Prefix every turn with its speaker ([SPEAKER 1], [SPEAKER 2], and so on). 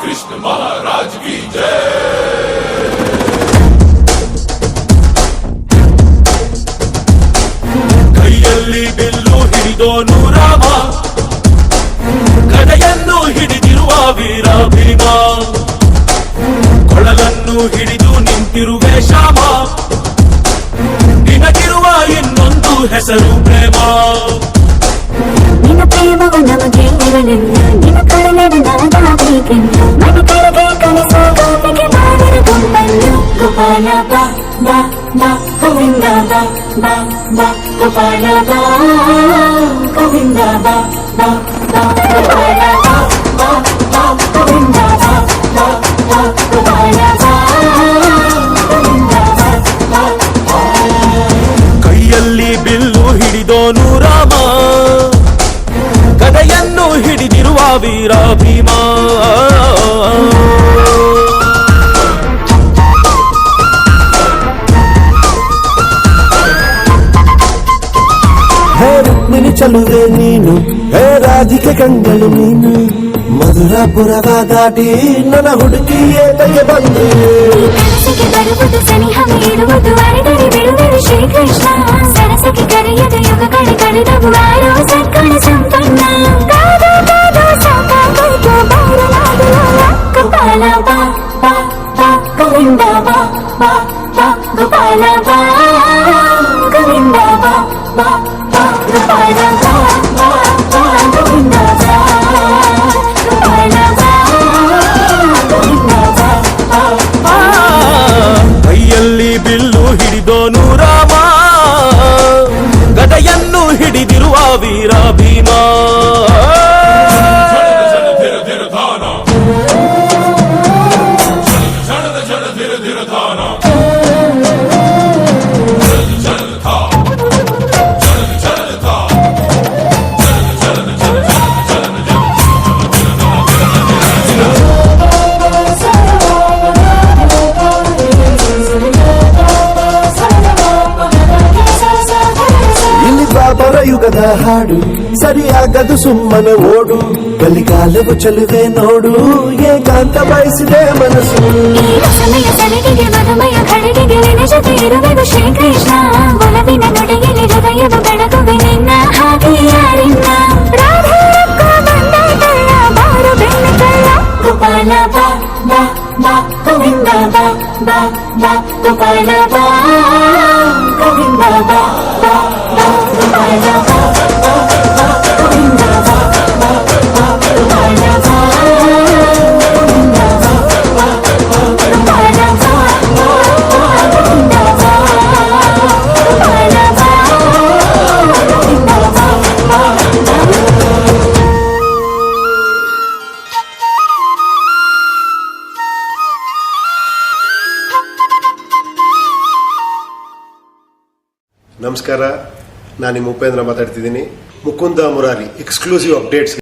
[SPEAKER 1] कृष्ण महाराज की जय ಕೈಯಲ್ಲಿ ಬಿಲ್ಲು ಹಿಡಿದೋನು ರಾಮ ಗದೆಯನ್ನು ಹಿಡಿದಿರುವ ವೀರ ಭೀಮ ಕೊಳಲನ್ನು ಹಿಡಿದು ನಿಂತಿರುವೆ ಶ್ಯಾಮ ನಿನಗಿರುವ ಇನ್ನೊಂದು ಹೆಸರು ಪ್ರೇಮ
[SPEAKER 2] ನಿನ್ನ ಪ್ರೇಮವು ನಮಗೆ ಇರಲಿಲ್ಲ ನಿನ್ನ ಕರುಣೆಗೆ ನಾದಾಗಬೇಕೆಂದು ಮನ ಕೆಳಗೆ ಕನಸು ಗೋಪಿಗೆ ಮಾಡಿದ ಗುಂಪನ್ನು ಗೋಪಾಲ ಬಾ ಬಾ ಬಾ ಗೋವಿಂದ ಬಾ ಬಾ ಬಾ ಗೋಪಾಲ ಬಾ ಗೋವಿಂದ ಬಾ ಬಾ ಬಾ ಗೋಪಾಲ
[SPEAKER 1] ಹಿಡಿದಿರುವ ವೀರ ಭೀಮ
[SPEAKER 3] ಹೇ ರುಕ್ಮಿಣಿ ಚಲುವೆ ನೀನು ಹೇ ರಾಧಿಕೆ ಕಂಗಳು ನೀನು ಮಧುರಾಪುರವ ದಾಟಿ ನನ್ನ ಹುಡುಗಿ ಏತಕ್ಕೆ ಬಂದು
[SPEAKER 2] ಈ ಕನಸಿಗೆ ಬರುವುದು ಸನಿಹ ನೀಡುವುದು ಅರೆದರೆ ಬಿಡುವುದು ಶ್ರೀಕೃಷ್ಣ
[SPEAKER 1] ಕೈಯಲ್ಲಿ ಬಿಲ್ಲು ಹಿಡಿದೋನು ರಾಮ ಗದೆಯನ್ನು ಹಿಡಿದಿರುವ ವೀರ ಭೀಮ
[SPEAKER 3] ದ್ವಾಪರ ಯುಗದ ಹಾಡು ಸರಿಯಾಗದು ಸುಮ್ಮನೆ ಓಡು ಕಲಿಕಾಲವು ಚಲುವೆ ನೋಡು ಏಕಾಂತ ಬಯಸಿದೆ ಮನಸ್ಸು
[SPEAKER 2] ಈ ರಸಮಯ ಸಲಿಗೆಗೆ ಮಧುಮಯ ಖಡ್ಗೆಗೆ ನಿನ್ನ ಜೊತೆ ಇರುವೆವು ಶ್ರೀಕೃಷ್ಣ ಒಲವಿನ ನುಡಿಯಲ್ಲಿ ಹೃದಯವು ಬೆಳಗುವೆ ನಿನ್ನ ಹಾಗೆ ಯಾರಿನ್ನ ರಾಧಾರಕ್ಕ ಬಂದಾಯ್ತಲ್ಲ ಬಾರು ಬೆಣ್ಣೆ ಕಳ್ಳ ಗೋಪಾಲ ಬಾ ಬಾ ಬಾ ಗೋವಿಂದ ಬಾ ಬಾ ಬಾ ಗೋಪಾಲ ಬಾ ಗೋವಿಂದ ಬಾ ಬಾ ಬಾ
[SPEAKER 4] ನಮಸ್ಕಾರ ನಾನು ನಿಮ್ಮ ಉಪೇಂದ್ರ ಮಾತಾಡ್ತಿದ್ದೀನಿ. Mukunda Murari exclusive updates